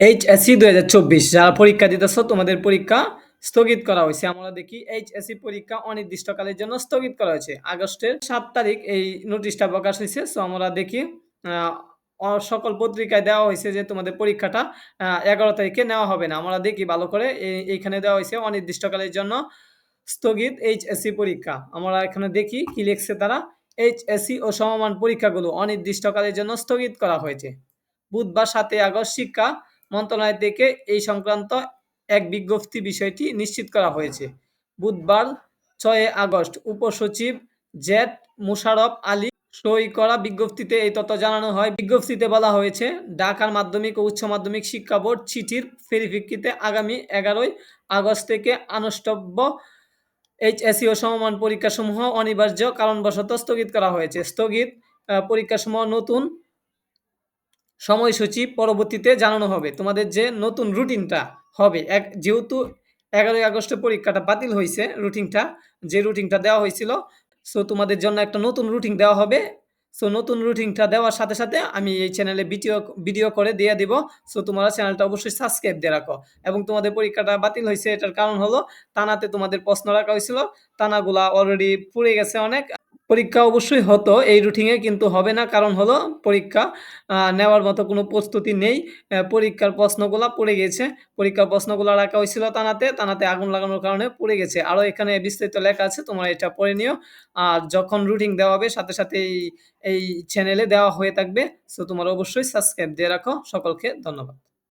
HSC দুই হাজার চব্বিশ, যারা পরীক্ষা দিতেছ, তোমাদের পরীক্ষা স্থগিত করা হয়েছে। আমরা দেখি এইচএসসি পরীক্ষা অনির্দিষ্টকালের জন্য স্থগিত করা হয়েছে। আগস্টের সাত তারিখ এই নোটিশটা প্রকাশ হয়েছে। সো আমরা দেখি সকল পত্রিকায় দেওয়া হয়েছে যে তোমাদের পরীক্ষাটা এগারো তারিখে নেওয়া হবে না। আমরা দেখি ভালো করে এইখানে দেওয়া হয়েছে অনির্দিষ্টকালের জন্য স্থগিত এইচএসসি পরীক্ষা। আমরা এখানে দেখি কি লিখছে তারা। এইচএসসি ও সমমান পরীক্ষাগুলো অনির্দিষ্টকালের জন্য স্থগিত করা হয়েছে। বুধবার সাতই আগস্ট শিক্ষা মন্ত্রণালয় থেকে এই সংক্রান্ত এক বিজ্ঞপ্তি বিষয়টি নিশ্চিত করা হয়েছে। বুধবার ছয় আগস্ট উপসচিব জেড মুশারফ আলী সই করা বিজ্ঞপ্তিতে এই তথ্য জানানো হয়। বিজ্ঞপ্তিতে বলা হয়েছে, ঢাকার মাধ্যমিক ও উচ্চ মাধ্যমিক শিক্ষা বোর্ড চিঠির পরিপ্রেক্ষিতে আগামী এগারোই আগস্ট থেকে আনুষ্টব্য এইচএসসি ও সমমান পরীক্ষাসমূহ অনিবার্য কারণবশত স্থগিত করা হয়েছে। স্থগিত পরীক্ষাসমূহ নতুন সময়সূচি পরবর্তীতে জানানো হবে। তোমাদের যে নতুন রুটিনটা হবে, এক যেহেতু এগারোই আগস্টে পরীক্ষাটা বাতিল হয়েছে রুটিনটা, যে রুটিনটা দেওয়া হয়েছিল সো তোমাদের জন্য একটা নতুন রুটিন দেওয়া হবে। সো নতুন রুটিনটা দেওয়ার সাথে সাথে আমি এই চ্যানেলে ভিডিও ভিডিও করে দিয়ে দিব। সো তোমরা চ্যানেলটা অবশ্যই সাবস্ক্রাইব দিয়ে রাখো। এবং তোমাদের পরীক্ষাটা বাতিল হয়েছে, এটার কারণ হলো, টানাতে তোমাদের প্রশ্ন রাখা হয়েছিল, টানাগুলা অলরেডি পুড়ে গেছে অনেক। পরীক্ষা অবশ্যই হতো, এই রুটিনে কিন্তু হবে না। কারণ হলো পরীক্ষা নেওয়ার মতো কোনো প্রস্তুতি নেই। পরীক্ষার প্রশ্নগুলা পড়ে গেছে। পরীক্ষার প্রশ্নগুলো রাখা হয়েছিল তানাতে। তানাতে আগুন লাগানোর কারণে পড়ে গেছে। আরও এখানে বিস্তারিত লেখা আছে, তোমরা এটা পড়ে নিও। আর যখন রুটিন দেওয়া হবে, সাথে সাথে এই এই চ্যানেলে দেওয়া হয়ে থাকবে। সো তোমার অবশ্যই সাবস্ক্রাইব দিয়ে রাখো। সকলকে ধন্যবাদ।